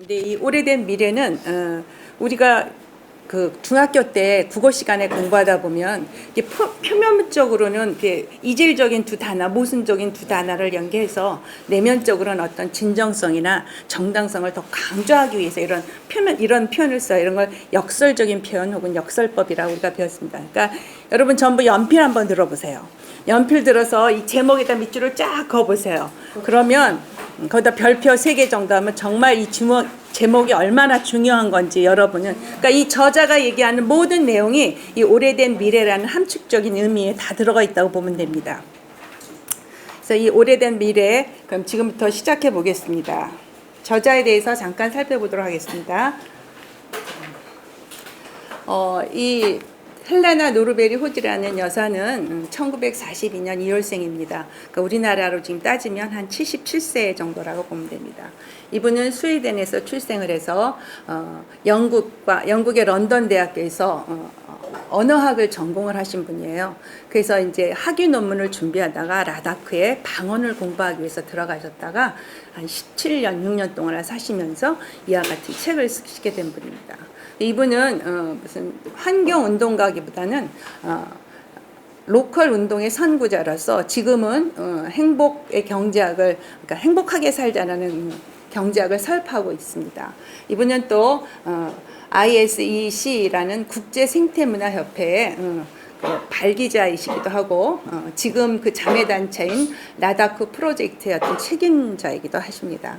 근데 이 오래된 미래는 어, 우리가 그 중학교 때 국어 시간에 공부하다 보면 이게 표, 표면적으로는 이렇게 이질적인 두 단어, 모순적인 두 단어를 연계해서 내면적으로는 어떤 진정성이나 정당성을 더 강조하기 위해서 이런 표면 이런 표현을 써 이런 걸 역설적인 표현 혹은 역설법이라고 우리가 배웠습니다. 그러니까 여러분 전부 연필 한번 들어보세요. 연필 들어서 이 제목에다 밑줄을 쫙 그어보세요. 그러면 거기다 별표 세 개 정도 하면 정말 이 주목, 제목이 얼마나 중요한 건지 여러분은 그러니까 이 저자가 얘기하는 모든 내용이 이 오래된 미래라는 함축적인 의미에 다 들어가 있다고 보면 됩니다. 그래서 이 오래된 미래 그럼 지금부터 시작해 보겠습니다. 저자에 대해서 잠깐 살펴보도록 하겠습니다. 어, 이 헬레나 노르베리 호지라는 여사는 음, 1942년 2월생입니다. 그러니까 우리나라로 지금 따지면 한 77세 정도라고 보면 됩니다. 이분은 스웨덴에서 출생을 해서 어, 영국과 영국의 런던 대학교에서 어, 어, 언어학을 전공을 하신 분이에요. 그래서 이제 학위 논문을 준비하다가 라다크에 방언을 공부하기 위해서 들어가셨다가 한 17년, 6년 동안 사시면서 이와 같은 책을 쓰시게 된 분입니다. 이분은 어, 무슨 환경 운동가기보다는 어, 로컬 운동의 선구자로서 지금은 어, 행복의 경제학을 그러니까 행복하게 살자라는 경제학을 설파하고 있습니다. 이분은 또 어, ISEC라는 국제 생태문화 협회의 어, 그 발기자이시기도 하고 어, 지금 그 자매 단체인 라다크 프로젝트의 어떤 책임자이기도 하십니다.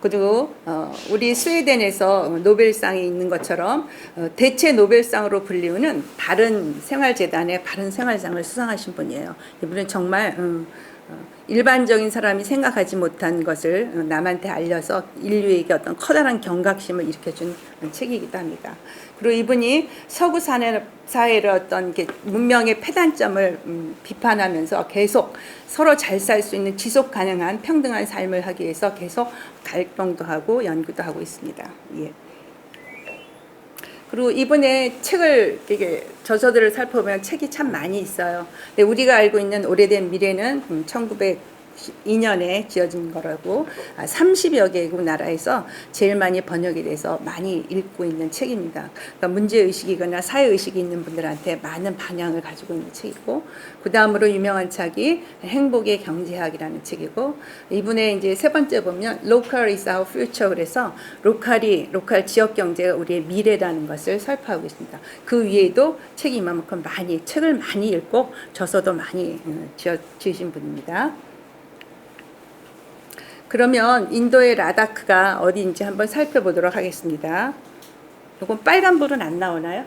그리고 어, 우리 스웨덴에서 노벨상이 있는 것처럼 어, 대체 노벨상으로 불리우는 바른 생활재단의 바른 생활상을 수상하신 분이에요. 이분은 정말 음, 어, 일반적인 사람이 생각하지 못한 것을 어, 남한테 알려서 인류에게 어떤 커다란 경각심을 일으켜준 책이기도 합니다. 그리고 이분이 서구 사회- 사회의 어떤 문명의 폐단점을 음, 비판하면서 계속 서로 잘 살 수 있는 지속 가능한 평등한 삶을 하기 위해서 계속 갈등도 하고 연구도 하고 있습니다. 예. 그리고 이번에 책을 이게 저서들을 살펴보면 책이 참 많이 있어요. 근데 우리가 알고 있는 오래된 미래는 음, 1900 2012년에 지어진 거라고 아, 30여 개국 나라에서 제일 많이 번역이 돼서 많이 읽고 있는 책입니다. 그러니까 문제의식이거나 사회의식이 있는 분들한테 많은 반향을 가지고 있는 책이고 그 다음으로 유명한 책이 행복의 경제학이라는 책이고 이분의 이제 세 번째 보면 Local is our future 그래서 로컬이 로컬 지역 경제가 우리의 미래라는 것을 설파하고 있습니다. 그 위에도 책이 이만큼 많이 책을 많이 읽고 저서도 많이 음, 지어 지으신 분입니다. 그러면 인도의 라다크가 어디인지 한번 살펴보도록 하겠습니다. 이건 빨간 불은 안 나오나요?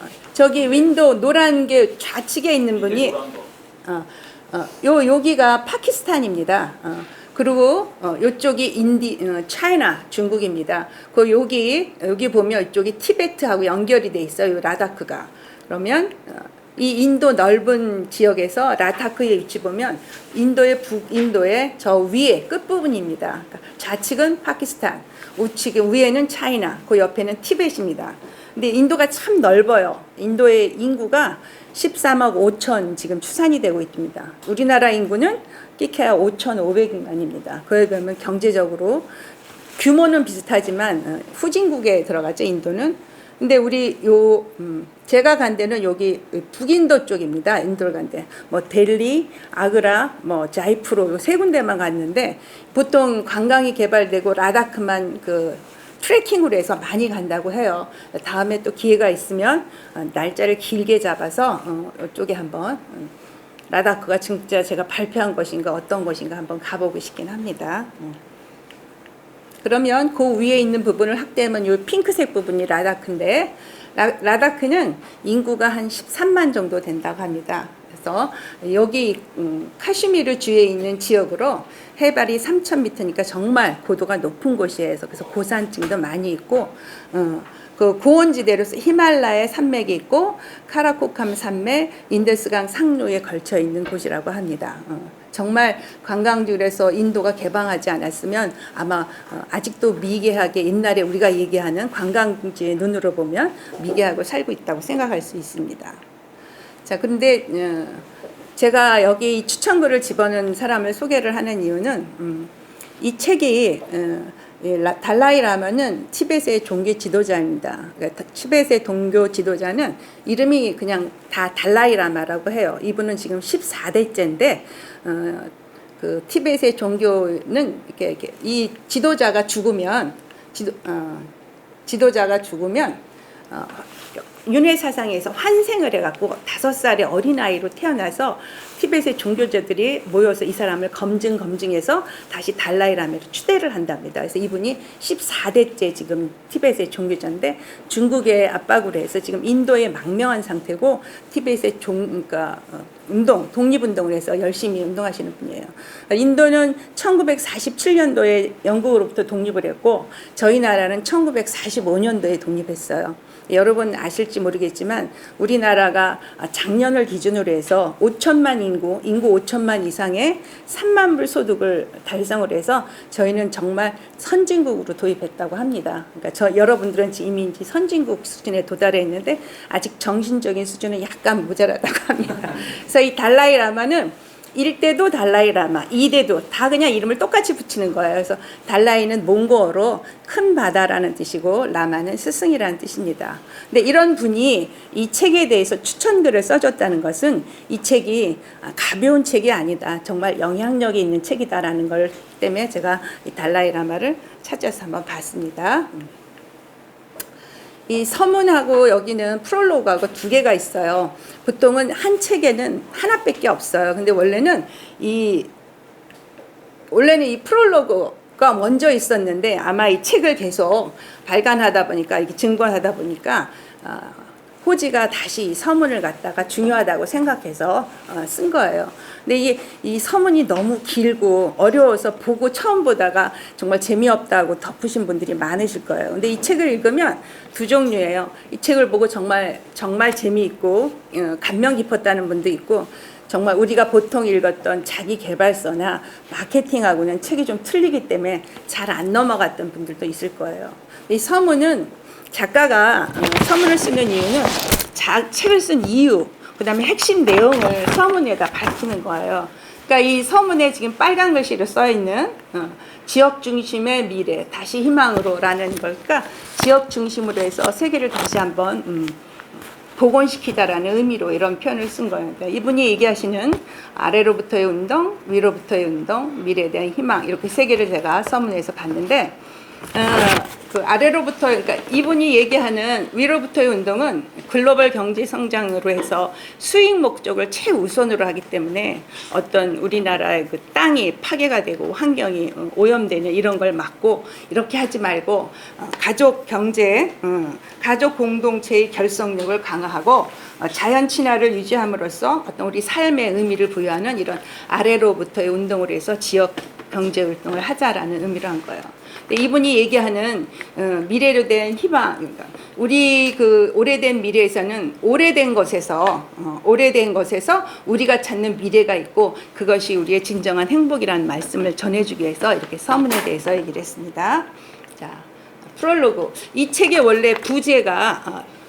어, 저기 윈도 노란 게 좌측에 있는 분이 어, 어, 요 여기가 파키스탄입니다. 어, 그리고 어, 요쪽이 인디, 어, 차이나 중국입니다. 그 여기 여기 보면 이쪽이 티베트하고 연결이 돼 있어요. 요 라다크가. 그러면 어, 이 인도 넓은 지역에서 라다크의 위치 보면 인도의 북인도의 저 위에 끝 부분입니다. 그러니까 좌측은 파키스탄, 우측 위에는 차이나, 그 옆에는 티벳입니다. 근데 인도가 참 넓어요. 인도의 인구가 13억 5천 지금 추산이 되고 있습니다. 우리나라 인구는 끼케야 5,500만입니다. 그에 비하면 경제적으로 규모는 비슷하지만 어, 후진국에 들어가죠 인도는. 근데 우리 요 음, 제가 간 데는 여기 북인도 쪽입니다. 인도를 간 데. 뭐 델리, 아그라, 뭐 자이프로 요세 군데만 갔는데 보통 관광이 개발되고 라다크만 그 트레킹으로 해서 많이 간다고 해요. 다음에 또 기회가 있으면 어, 날짜를 길게 잡아서 어, 이쪽에 한번 음, 라다크가 진짜 제가 발표한 것인가 어떤 것인가 한번 가보고 싶긴 합니다. 음. 그러면 그 위에 있는 부분을 확대하면 이 핑크색 부분이 라다크인데 라, 라다크는 인구가 한 13만 정도 된다고 합니다. 그래서 여기 음, 카슈미르 주에 있는 지역으로 해발이 3,000m니까 정말 고도가 높은 곳이에요. 그래서 고산층도 많이 있고 어, 그 고원지대로서 히말라야 산맥이 있고 카라코캄 산맥, 인더스강 상류에 걸쳐 있는 곳이라고 합니다. 어, 정말 관광지에서 인도가 개방하지 않았으면 아마 어, 아직도 미개하게 옛날에 우리가 얘기하는 관광지의 눈으로 보면 미개하고 살고 있다고 생각할 수 있습니다. 자, 그런데 어, 제가 여기 추천글을 집어넣은 사람을 소개를 하는 이유는 음, 이 책이 어, 예, 라- 달라이 라마는 티벳의 종교 지도자입니다. 그러니까 티벳의 종교 지도자는 이름이 그냥 다 달라이 라마라고 해요. 이분은 지금 14대째인데 어, 그 티벳의 종교는 이렇게, 이렇게 이 지도자가 죽으면 지도, 어, 지도자가 죽으면 어, 윤회 사상에서 환생을 해갖고 다섯 살의 어린 아이로 태어나서 티벳의 종교자들이 모여서 이 사람을 검증 검증해서 다시 달라이라메로 추대를 한답니다. 그래서 이분이 14대째 지금 티벳의 종교자인데 중국의 압박으로 해서 지금 인도에 망명한 상태고 티벳의 종 그러니까 어, 운동 독립운동을 해서 열심히 운동하시는 분이에요. 인도는 1947년도에 영국으로부터 독립을 했고 저희 나라는 1945년도에 독립했어요. 여러분 아실지 모르겠지만 우리나라가 작년을 기준으로 해서 5천만 인구, 인구 5천만 이상의 3만 불 소득을 달성을 해서 저희는 정말 선진국으로 도입했다고 합니다. 그러니까 저 여러분들은 이미 선진국 수준에 도달해 있는데 아직 정신적인 수준은 약간 모자라다고 합니다. 그래서 이 달라이 라마는 1대도 달라이라마, 2대도 다 그냥 이름을 똑같이 붙이는 거예요. 그래서 달라이는 몽고어로 큰 바다라는 뜻이고 라마는 스승이라는 뜻입니다. 근데 이런 분이 이 책에 대해서 추천글을 써줬다는 것은 이 책이 아, 가벼운 책이 아니다. 정말 영향력이 있는 책이다라는 걸 때문에 제가 이 달라이라마를 찾아서 한번 봤습니다. 음. 이 서문하고 여기는 프롤로그하고 두 개가 있어요. 보통은 한 책에는 하나밖에 없어요. 근데 원래는 이 원래는 이 프롤로그가 먼저 있었는데 아마 이 책을 계속 발간하다 보니까 이게 증권하다 보니까 아, 호지가 다시 이 서문을 갖다가 중요하다고 생각해서 어, 쓴 거예요. 근데 이, 이 서문이 너무 길고 어려워서 보고 처음 보다가 정말 재미없다고 덮으신 분들이 많으실 거예요. 근데 이 책을 읽으면 두 종류예요. 이 책을 보고 정말 정말 재미있고 어, 감명 깊었다는 분도 있고 정말 우리가 보통 읽었던 자기 개발서나 마케팅하고는 책이 좀 틀리기 때문에 잘 안 넘어갔던 분들도 있을 거예요. 이 서문은 작가가 어, 서문을 쓰는 이유는 자, 책을 쓴 이유, 그 다음에 핵심 내용을 서문에다 밝히는 거예요. 그러니까 이 서문에 지금 빨간 글씨로 써 있는 어, 지역 중심의 미래, 다시 희망으로라는 걸까 지역 중심으로 해서 세계를 다시 한번 음, 복원시키다라는 의미로 이런 표현을 쓴 거예요. 그러니까 이분이 얘기하시는 아래로부터의 운동, 위로부터의 운동, 미래에 대한 희망 이렇게 세 개를 제가 서문에서 봤는데 어, 그 아래로부터 그러니까 이분이 얘기하는 위로부터의 운동은 글로벌 경제 성장으로 해서 수익 목적을 최우선으로 하기 때문에 어떤 우리나라의 그 땅이 파괴가 되고 환경이 어, 오염되는 이런 걸 막고 이렇게 하지 말고 어, 가족 경제, 어, 가족 공동체의 결속력을 강화하고 어, 자연 친화를 유지함으로써 어떤 우리 삶의 의미를 부여하는 이런 아래로부터의 운동을 해서 지역 경제 활동을 하자라는 의미로 한 거예요. 근데 이분이 얘기하는 어, 미래로 대한 희망, 우리 그 오래된 미래에서는 오래된 것에서 어, 오래된 것에서 우리가 찾는 미래가 있고 그것이 우리의 진정한 행복이라는 말씀을 전해주기 위해서 이렇게 서문에 대해서 얘기를 했습니다. 자, 프롤로그 이 책의 원래 부제가 어, 어,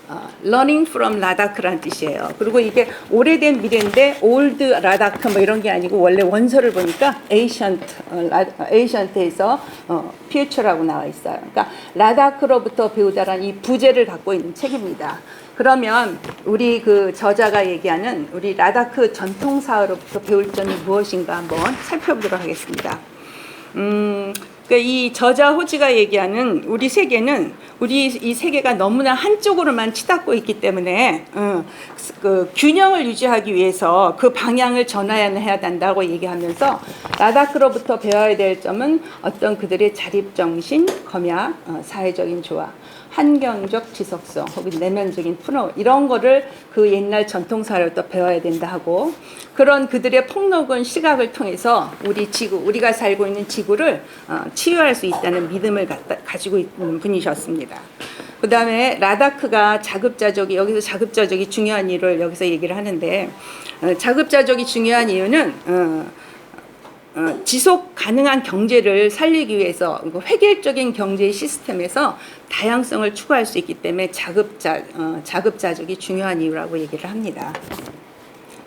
learning from 라다크라는 뜻이에요. 그리고 이게 오래된 미래인데 old 라다크 뭐 이런 게 아니고 원래 원서를 보니까 ancient 어, 라, ancient에서 어, future라고 나와 있어요. 그러니까 라다크로부터 배우다라는 이 부제를 갖고 있는 책입니다. 그러면 우리 그 저자가 얘기하는 우리 라다크 전통사로부터 배울 점이 무엇인가 한번 살펴보도록 하겠습니다. 음, 그러니까 이 저자 호지가 얘기하는 우리 세계는 우리 이 세계가 너무나 한쪽으로만 치닫고 있기 때문에 어, 그 균형을 유지하기 위해서 그 방향을 전환해야 된다고 얘기하면서 라다크로부터 배워야 될 점은 어떤 그들의 자립 정신, 검약, 어, 사회적인 조화. 환경적 지속성 혹은 내면적인 프로 이런 거를 그 옛날 전통사로부터 배워야 된다 하고 그런 그들의 폭넓은 시각을 통해서 우리 지구 우리가 살고 있는 지구를 어, 치유할 수 있다는 믿음을 갖다, 가지고 있는 분이셨습니다. 그 다음에 라다크가 자급자족이 여기서 자급자족이 중요한 이유를 여기서 얘기를 하는데 어, 자급자족이 중요한 이유는 어, 어, 지속 가능한 경제를 살리기 위해서 그 획일적인 경제 시스템에서 다양성을 추구할 수 있기 때문에 자급자 어, 자급자족이 중요한 이유라고 얘기를 합니다.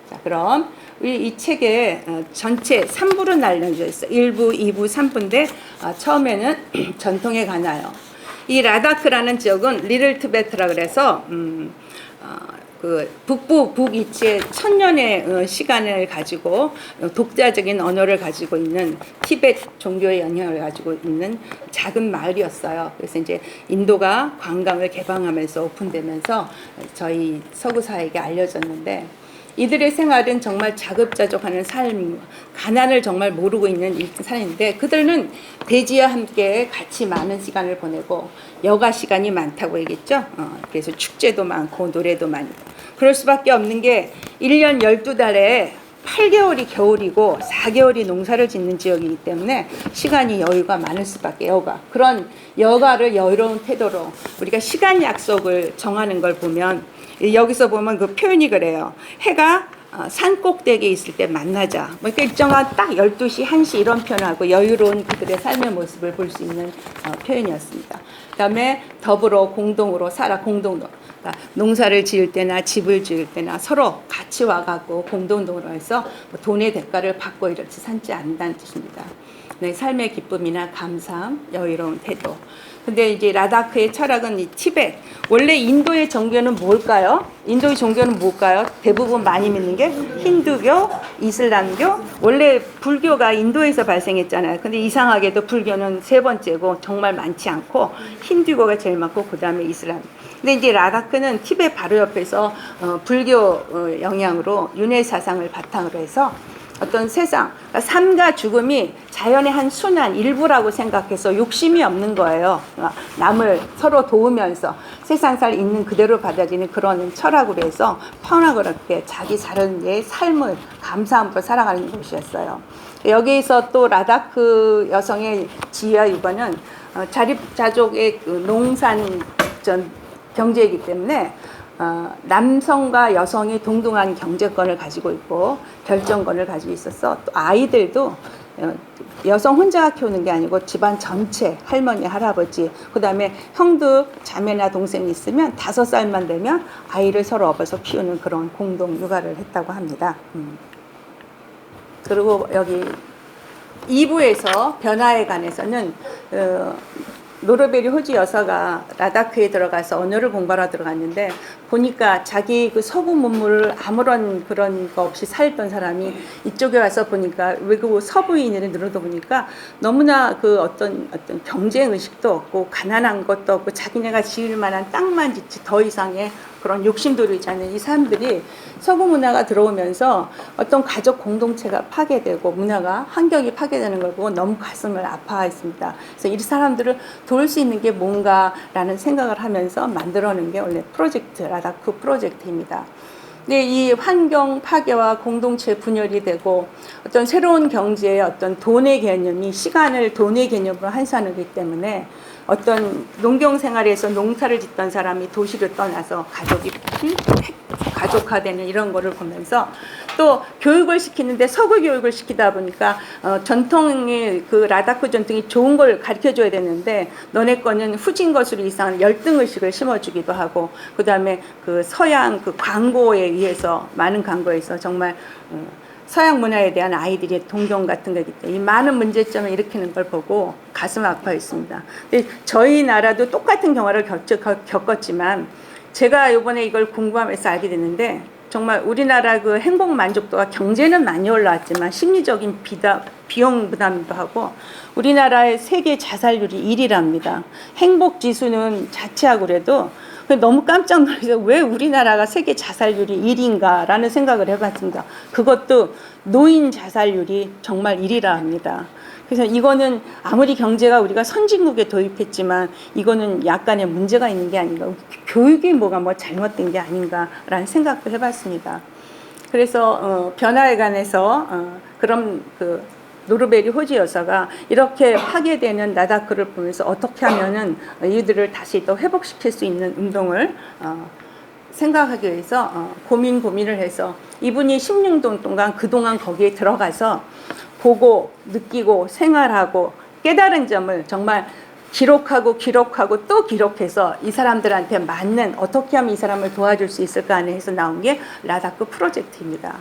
자, 그럼 이, 이 책에 어, 전체 3부로 나뉘어져 있어요. 1부, 2부, 3부인데 아, 처음에는 전통에 관하여. 이 라다크라는 지역은 리를 티베트라 그래서 음, 어, 그 북부 북이치의 천년의 어, 시간을 가지고 어, 독자적인 언어를 가지고 있는 티베트 종교의 영향을 가지고 있는 작은 마을이었어요. 그래서 이제 인도가 관광을 개방하면서 오픈되면서 저희 서구 사회에게 알려졌는데 이들의 생활은 정말 자급자족하는 삶, 가난을 정말 모르고 있는 이 삶인데 그들은 대지와 함께 같이 많은 시간을 보내고 여가 시간이 많다고 얘기했죠. 어, 그래서 축제도 많고 노래도 많고 그럴 수밖에 없는 게 1년 12달에 8개월이 겨울이고 4개월이 농사를 짓는 지역이기 때문에 시간이 여유가 많을 수밖에 여가 그런 여가를 여유로운 태도로 우리가 시간 약속을 정하는 걸 보면 여기서 보면 그 표현이 그래요 해가 어, 산 꼭대기에 있을 때 만나자. 뭐 이렇게 일정한 딱 12시, 1시 이런 표현하고 여유로운 그들의 삶의 모습을 볼 수 있는 어, 표현이었습니다. 그 다음에 더불어 공동으로 살아 공동으로 그러니까 농사를 지을 때나 집을 지을 때나 서로 같이 와갖고 공동으로 해서 뭐 돈의 대가를 받고 이렇게 살지 않는다는 뜻입니다. 네, 삶의 기쁨이나 감사함, 여유로운 태도. 근데 이제 라다크의 철학은 이 티벳. 원래 인도의 종교는 뭘까요? 인도의 종교는 뭘까요? 대부분 많이 믿는 게 힌두교, 이슬람교. 원래 불교가 인도에서 발생했잖아요. 근데 이상하게도 불교는 세 번째고 정말 많지 않고 힌두교가 제일 많고 그다음에 이슬람. 근데 이제 라다크는 티벳 바로 옆에서 어, 불교 어, 영향으로 윤회 사상을 바탕으로 해서 어떤 세상, 그러니까 삶과 죽음이 자연의 한 순환, 일부라고 생각해서 욕심이 없는 거예요. 그러니까 남을 서로 도우면서 세상 살 있는 그대로 받아들이는 그런 철학으로 해서 편하게 자기 자신의 삶을 감사함으로 살아가는 곳이었어요. 여기에서 또 라다크 여성의 지혜와 유가는 어, 자립자족의 그 농산 전 경제이기 때문에 어, 남성과 여성이 동등한 경제권을 가지고 있고 결정권을 가지고 있어서 또 아이들도 어, 여성 혼자가 키우는 게 아니고 집안 전체 할머니 할아버지 그다음에 형도 자매나 동생이 있으면 다섯 살만 되면 아이를 서로 업어서 키우는 그런 공동 육아를 했다고 합니다. 음. 그리고 여기 2부에서 변화에 관해서는 어, 노르베리 호주 여사가 라다크에 들어가서 언어를 공부하러 들어갔는데 보니까 자기 그 서구 문물을 아무런 그런 거 없이 살던 사람이 이쪽에 와서 보니까 외국 서부인을 늘어다 보니까 너무나 그 어떤 어떤 경쟁 의식도 없고 가난한 것도 없고 자기네가 지을 만한 땅만 짓지 더 이상의 그런 있지 않은 이 사람들이 서구 문화가 들어오면서 어떤 가족 공동체가 파괴되고 문화가 환경이 파괴되는 걸 보고 너무 가슴을 아파했습니다. 그래서 이 사람들을 도울 수 있는 게 뭔가라는 생각을 하면서 만들어낸 게 원래 프로젝트 라 다크 프로젝트입니다. 근데 이 환경 파괴와 공동체 분열이 되고 어떤 새로운 경제의 어떤 돈의 개념이 시간을 돈의 개념으로 환산하기 때문에 어떤 농경 생활에서 농사를 짓던 사람이 도시를 떠나서 가족이 가족화되는 이런 거를 보면서 또 교육을 시키는데 서구 교육을 시키다 보니까 어, 전통의 그 라다크 전통이 좋은 걸 가르쳐 줘야 되는데 너네 거는 후진 것으로 이상한 열등 의식을 심어주기도 하고 그 다음에 그 서양 그 광고에 의해서 많은 광고에서 정말 어, 서양 문화에 대한 아이들의 동경 같은 거기 때문에 이 많은 문제점을 일으키는 걸 보고 가슴 아파했습니다. 저희 나라도 똑같은 경험을 겪었지만 제가 이번에 이걸 궁금하면서 알게 됐는데 정말 우리나라 그 행복 만족도가 경제는 많이 올라왔지만 심리적인 비다, 비용 부담도 하고 우리나라의 세계 자살률이 1위랍니다. 행복 지수는 자체하고 그래도 너무 깜짝 놀라서 왜 우리나라가 세계 자살률이 1위인가라는 생각을 해봤습니다. 그것도 노인 자살률이 정말 1위라 합니다. 그래서 이거는 아무리 경제가 우리가 선진국에 도입했지만 이거는 약간의 문제가 있는 게 아닌가. 교육이 뭐가 뭐 잘못된 게 아닌가라는 생각도 해봤습니다. 그래서 어, 변화에 관해서 어, 그런 그 노르베리 호주 여사가 이렇게 파괴되는 나다크를 보면서 어떻게 하면은 이들을 다시 또 회복시킬 수 있는 운동을 어, 생각하기 위해서 어, 고민 고민을 해서 이분이 16년 동안 그동안 거기에 들어가서 보고 느끼고 생활하고 깨달은 점을 정말 기록하고 기록하고 또 기록해서 이 사람들한테 맞는 어떻게 하면 이 사람을 도와줄 수 있을까 해서 나온 게 라다크 프로젝트입니다.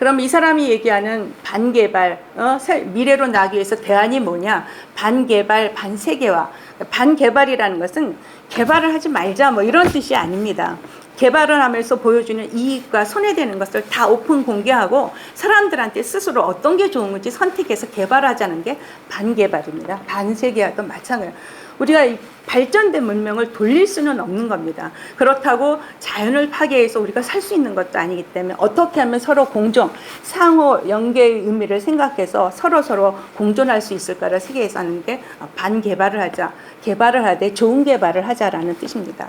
그럼 이 사람이 얘기하는 반개발, 어, 새- 미래로 나기 위해서 대안이 뭐냐? 반개발, 반세계화. 반개발이라는 것은 개발을 하지 말자 뭐 이런 뜻이 아닙니다. 개발을 하면서 보여주는 이익과 손해되는 것을 다 오픈 공개하고 사람들한테 스스로 어떤 게 좋은 건지 선택해서 개발하자는 게 반개발입니다. 반세계화도 마찬가지예요. 우리가 이 발전된 문명을 돌릴 수는 없는 겁니다. 그렇다고 자연을 파괴해서 우리가 살 수 있는 것도 아니기 때문에 어떻게 하면 서로 공존, 상호 연계의 의미를 생각해서 서로 서로 공존할 수 있을까를 세계에서 하는 게 반개발을 하자, 개발을 하되 좋은 개발을 하자라는 뜻입니다.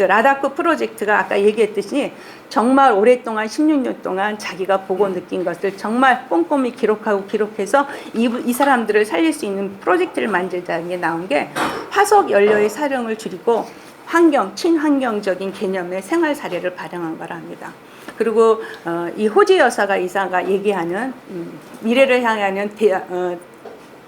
그 라다크 프로젝트가 아까 얘기했듯이 정말 오랫동안 16년 동안 자기가 보고 느낀 것을 정말 꼼꼼히 기록하고 기록해서 이, 이 사람들을 살릴 수 있는 프로젝트를 만들자는 게 나온 게 화석 연료의 사용을 줄이고 환경, 친환경적인 개념의 생활 사례를 발행한 거라 합니다. 그리고 어, 이 호지 여사가 이사가 얘기하는 음, 미래를 향하는 대, 어,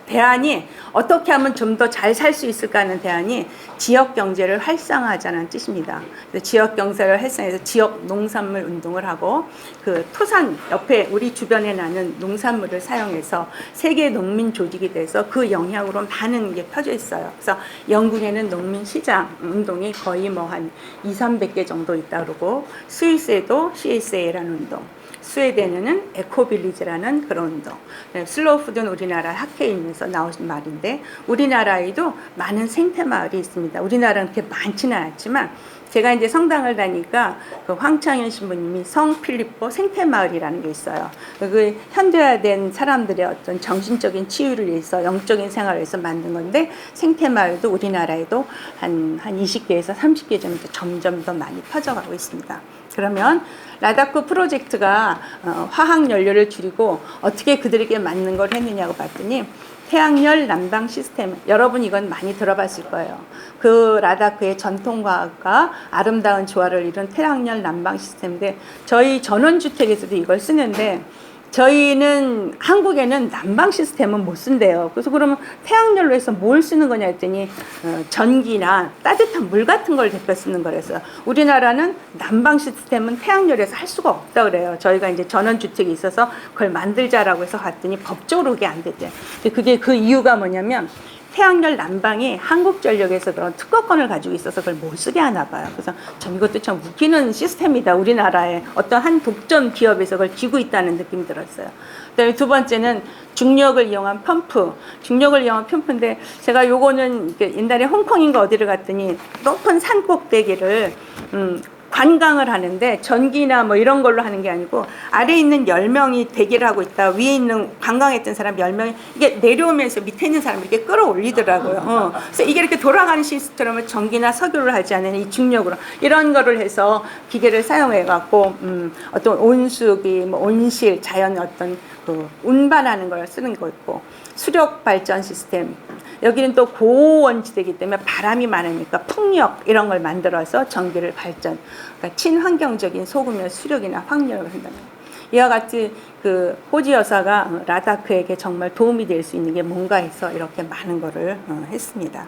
대안이 어떻게 하면 좀 더 잘 살 수 있을까 하는 대안이 지역 경제를 활성화하자는 뜻입니다. 지역 경제를 활성화해서 지역 농산물 운동을 하고 그 토산 옆에 우리 주변에 나는 농산물을 사용해서 세계 농민 조직이 돼서 그 영향으로 많은 게 펴져 있어요. 그래서 영국에는 농민 시장 운동이 거의 뭐 한 2, 300개 정도 있다 그러고 스위스에도 CSA라는 운동 스웨덴에는 에코빌리지라는 그런 운동. 네, 슬로우푸드는 우리나라 학회임에서 나오신 말인데 우리나라에도 많은 생태 마을이 있습니다. 우리나라는 그렇게 많지는 않지만 제가 이제 성당을 다니까 그 황창현 신부님이 성 필리포 생태 마을이라는 게 있어요. 그 현대화된 사람들의 어떤 정신적인 치유를 위해서 영적인 생활을 위해서 만든 건데 생태 마을도 우리나라에도 한, 한 20개에서 30개 정도 점점 더 많이 퍼져가고 있습니다. 그러면 라다크 프로젝트가 어, 화학 연료를 줄이고 어떻게 그들에게 맞는 걸 했느냐고 봤더니 태양열 난방 시스템 여러분 이건 많이 들어봤을 거예요. 그 라다크의 전통 과학과 아름다운 조화를 이룬 태양열 난방 시스템인데 저희 전원주택에서도 이걸 쓰는데 저희는 한국에는 난방 시스템은 못 쓴대요. 그래서 그러면 태양열로 해서 뭘 쓰는 거냐 했더니 어, 전기나 따뜻한 물 같은 걸 대표 쓰는 거라서 우리나라는 난방 시스템은 태양열에서 할 수가 없다 그래요. 저희가 이제 전원 주택이 있어서 그걸 만들자라고 해서 갔더니 법적으로 그게 안 됐대요. 근데 그게 그 이유가 뭐냐면 태양열 난방이 한국전력에서 그런 특허권을 가지고 있어서 그걸 못 쓰게 하나 봐요. 그래서 참 이것도 참 웃기는 시스템이다. 우리나라에 어떤 한 독점 기업에서 그걸 쥐고 있다는 느낌이 들었어요. 그다음에 두 번째는 중력을 이용한 펌프. 중력을 이용한 펌프인데 제가 요거는 옛날에 홍콩인가 어디를 갔더니 높은 산 꼭대기를 음, 관광을 하는데 전기나 뭐 이런 걸로 하는 게 아니고 아래에 있는 10명이 대기를 하고 있다. 위에 있는 관광했던 사람 10명이 이게 내려오면서 밑에 있는 사람을 이렇게 끌어올리더라고요. 어. 그래서 이게 이렇게 돌아가는 시스템을 전기나 석유를 하지 않은 이 중력으로 이런 거를 해서 기계를 사용해 갖고 음, 어떤 온수기, 뭐 온실, 자연 어떤 그 운반하는 걸 쓰는 거 있고 수력 발전 시스템 여기는 또 고원지대이기 때문에 바람이 많으니까 풍력 이런 걸 만들어서 전기를 발전 그러니까 친환경적인 소금열 수력이나 확력을 한다는 거예요. 이와 같이 그 호지 여사가 어, 라다크에게 정말 도움이 될 수 있는 게 뭔가 해서 이렇게 많은 거를 어, 했습니다.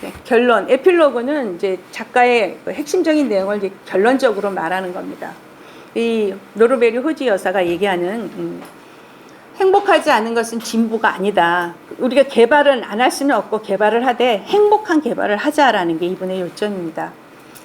네, 결론 에필로그는 이제 작가의 그 핵심적인 내용을 이제 결론적으로 말하는 겁니다. 이 노르베리 호지 여사가 얘기하는 음, 행복하지 않은 것은 진보가 아니다. 우리가 개발은 안 할 수는 없고 개발을 하되 행복한 개발을 하자라는 게 이분의 요점입니다.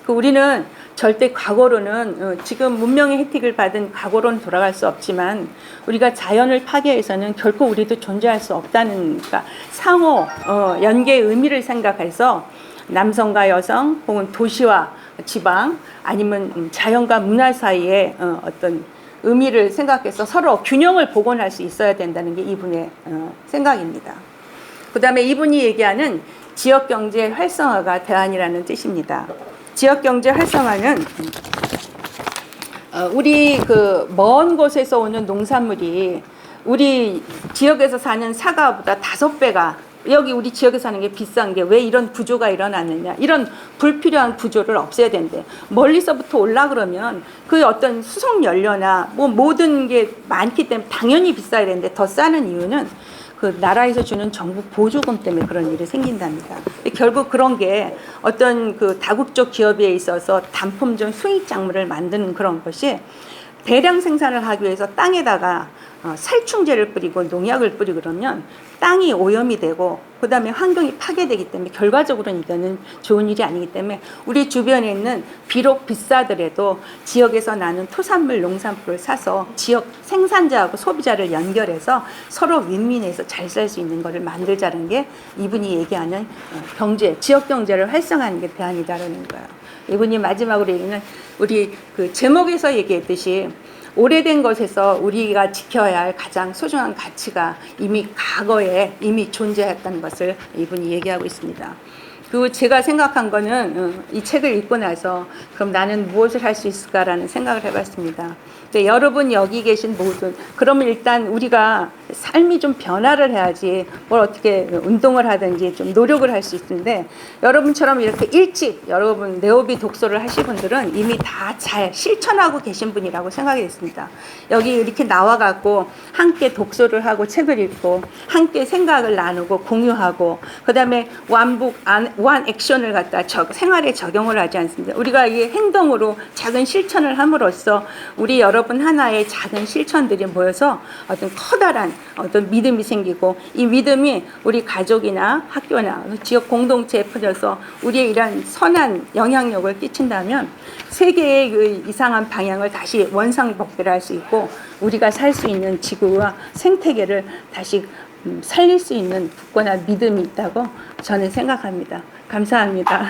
그 우리는 절대 과거로는 어, 지금 문명의 혜택을 받은 과거로는 돌아갈 수 없지만 우리가 자연을 파괴해서는 결코 우리도 존재할 수 없다는 그러니까 상호 어, 연계의 의미를 생각해서 남성과 여성 혹은 도시와 지방 아니면 음, 자연과 문화 사이에 어, 어떤 의미를 생각해서 서로 균형을 복원할 수 있어야 된다는 게 이분의 어, 생각입니다. 그 다음에 이분이 얘기하는 지역 경제 활성화가 대안이라는 뜻입니다. 지역 경제 활성화는 어, 우리 그 먼 곳에서 오는 농산물이 우리 지역에서 사는 사과보다 다섯 배가 여기 우리 지역에 사는 게 비싼 게 왜 이런 구조가 일어나느냐 이런 불필요한 구조를 없애야 된대 멀리서부터 올라 그러면 그 어떤 수송 연료나 뭐 모든 게 많기 때문에 당연히 비싸야 되는데 더 싸는 이유는 그 나라에서 주는 정부 보조금 때문에 그런 일이 생긴답니다. 결국 그런 게 어떤 그 다국적 기업에 있어서 단품종 수익 작물을 만드는 그런 것이 대량 생산을 하기 위해서 땅에다가 어, 살충제를 뿌리고 농약을 뿌리고 그러면 땅이 오염이 되고 그다음에 환경이 파괴되기 때문에 결과적으로는 이거는 좋은 일이 아니기 때문에 우리 주변에 있는 비록 비싸더라도 지역에서 나는 토산물 농산물을 사서 지역 생산자하고 소비자를 연결해서 서로 윈윈해서 잘 살 수 있는 것을 만들자는 게 이분이 얘기하는 어, 경제 지역 경제를 활성화하는 게 대안이다라는 거예요. 이분이 마지막으로 얘기는 우리 그 제목에서 얘기했듯이 오래된 것에서 우리가 지켜야 할 가장 소중한 가치가 이미 과거에 이미 존재했다는 것을 이분이 얘기하고 있습니다. 그리고 제가 생각한 거는 어, 이 책을 읽고 나서 그럼 나는 무엇을 할 수 있을까라는 생각을 해봤습니다. 여러분 여기 계신 모든 그러면 일단 우리가 삶이 좀 변화를 해야지 뭘 어떻게 운동을 하든지 좀 노력을 할 수 있는데 여러분처럼 이렇게 일찍 여러분 네오비 독서를 하신 분들은 이미 다 잘 실천하고 계신 분이라고 생각이 됐습니다. 여기 이렇게 나와갖고 함께 독서를 하고 책을 읽고 함께 생각을 나누고 공유하고 그 다음에 완북 안- 완 액션을 갖다 적- 생활에 적용을 하지 않습니다. 우리가 이 행동으로 작은 실천을 함으로써 우리 여러분 하나의 작은 실천들이 모여서 어떤 커다란 어떤 믿음이 생기고 이 믿음이 우리 가족이나 학교나 지역 공동체에 퍼져서 우리의 이런 선한 영향력을 끼친다면 세계의 그 이상한 방향을 다시 원상복귀를 할수 있고 우리가 살 수 있는 지구와 생태계를 다시 음, 살릴 수 있는 굳건한 믿음이 있다고 저는 생각합니다. 감사합니다.